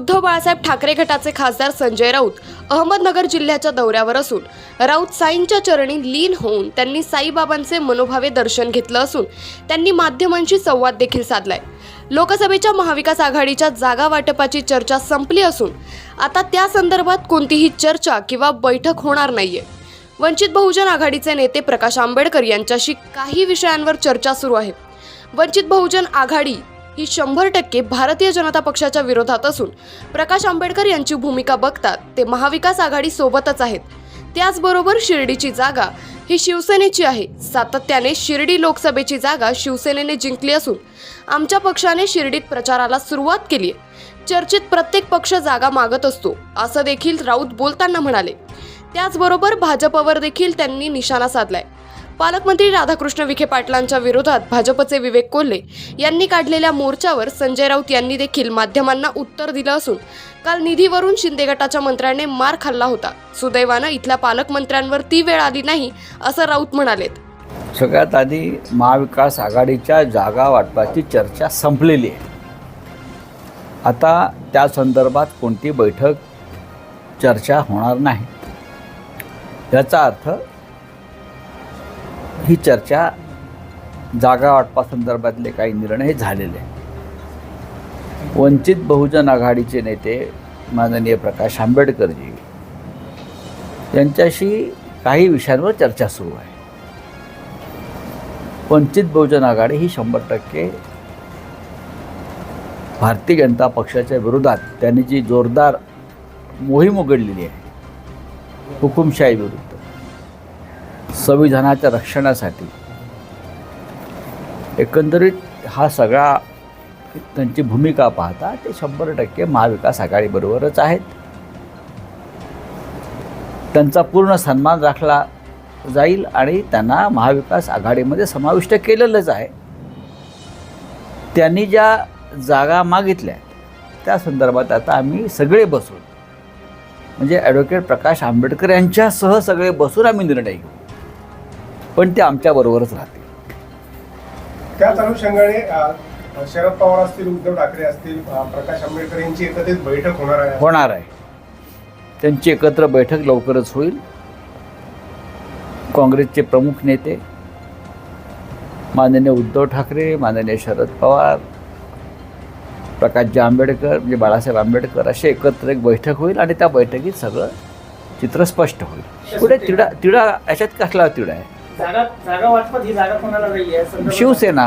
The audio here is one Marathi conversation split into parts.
उद्धव बाळासाहेब ठाकरे गटाचे खासदार संजय राऊत अहमदनगर जिल्ह्याच्या दौऱ्यावर असून राऊत साईंच्या चरणी लीन होऊन त्यांनी साईबाबांचे मनोभावे दर्शन घेतलं असून त्यांनी माध्यमांशी संवाद देखील साधलाय. लोकसभेच्या महाविकास आघाडीच्या जागा वाटपाची चर्चा संपली असून आता त्या संदर्भात कोणतीही चर्चा किंवा बैठक होणार नाहीये. वंचित बहुजन आघाडीचे नेते प्रकाश आंबेडकर यांच्याशी काही विषयांवर चर्चा सुरू आहे. वंचित बहुजन आघाडी ही शंभर टक्के भारतीय जनता पक्षाच्या विरोधात असून प्रकाश आंबेडकर यांची भूमिका बघतात ते महाविकास आघाडी सोबतच आहेत. त्याचबरोबर शिर्डीची जागा ही शिवसेनेची आहे. सातत्याने शिर्डी लोकसभेची जागा शिवसेनेने जिंकली असून आमच्या पक्षाने शिर्डीत प्रचाराला सुरुवात केली आहे. चर्चेत प्रत्येक पक्ष जागा मागत असतो असं देखील राऊत बोलताना म्हणाले. त्याचबरोबर भाजपवर देखील त्यांनी निशाणा साधलाय. पालकमंत्री राधाकृष्ण विखे पाटलांच्या विरोधात भाजपचे विवेक कोल्हे यांनी काढलेल्या मोर्चावर संजय राऊत यांनी देखील माध्यमांना उत्तर दिलं असून काल निधीवरून शिंदे गटाच्या मंत्र्याने मार खाल्ला होता. सुदैवानं इथल्या पालकमंत्र्यांवर ती वेळ आली नाही असं राऊत म्हणालेत. सगळ्यात आधी महाविकास आघाडीच्या जागा वाटपाची चर्चा संपलेली आहे. आता त्या संदर्भात कोणती बैठक चर्चा होणार नाही. याचा अर्थ ही चर्चा जागा वाटपासंदर्भातले काही निर्णय झालेले वंचित बहुजन आघाडीचे नेते माननीय प्रकाश आंबेडकरजी यांच्याशी काही विषयांवर चर्चा सुरू आहे. वंचित बहुजन आघाडी ही शंभर टक्के भारतीय जनता पक्षाच्या विरोधात त्यांनी जी जोरदार मोहीम उघडलेली आहे हुकुमशाही विरुद्ध संविधानाच्या रक्षणासाठी. एकंदरीत हा सगळा त्यांची भूमिका पाहता ते शंभर टक्के महाविकास आघाडीबरोबरच आहेत. त्यांचा पूर्ण सन्मान राखला जाईल आणि त्यांना महाविकास आघाडीमध्ये समाविष्ट केलेलंच आहे. त्यांनी ज्या जागा मागितल्या त्या संदर्भात आता आम्ही सगळे बसून म्हणजे ॲडव्होकेट प्रकाश आंबेडकर यांच्यासह सगळे बसून आम्ही निर्णय घेऊ. पण ते आमच्याबरोबरच राहतील त्याच अनुषंगाने शरद पवार असतील उद्धव ठाकरे असतील प्रकाश आंबेडकर यांची एकत्रित बैठक होणार आहे. होणार आहे. त्यांची एकत्र बैठक लवकरच होईल. काँग्रेसचे प्रमुख नेते माननीय उद्धव ठाकरे माननीय शरद पवार प्रकाशजी आंबेडकर म्हणजे बाळासाहेब आंबेडकर असे एकत्र एक बैठक होईल आणि त्या बैठकीत सगळं चित्र स्पष्ट होईल. पुढे तिडा तिडा याच्यात कसला तिडा आहे? जागा जागा ही जागा कोणाला नाही आहे संदर्भात- शिवसेना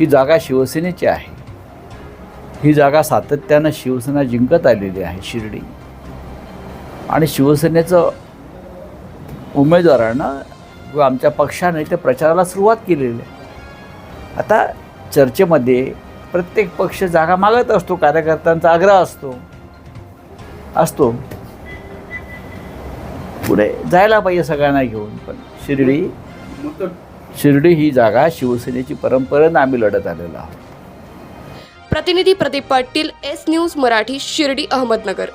ही जागा शिवसेनेची आहे. ही जागा सातत्यानं शिवसेना जिंकत आलेली आहे शिर्डी. आणि शिवसेनेचं उमेदवारानं व आमच्या पक्षाने ते प्रचाराला सुरुवात केलेली आहे. आता चर्चेमध्ये प्रत्येक पक्ष जागा मागत असतो कार्यकर्त्यांचा आग्रह असतो. असतो. पुढे जायला पाहिजे सगळ्यांना घेऊन पण शिर्डी शिर्डी ही जागा शिवसेनेची परंपरेनं आम्ही लढत आलेलो आहोत. प्रतिनिधी प्रदीप पाटील एस न्यूज मराठी शिर्डी अहमदनगर.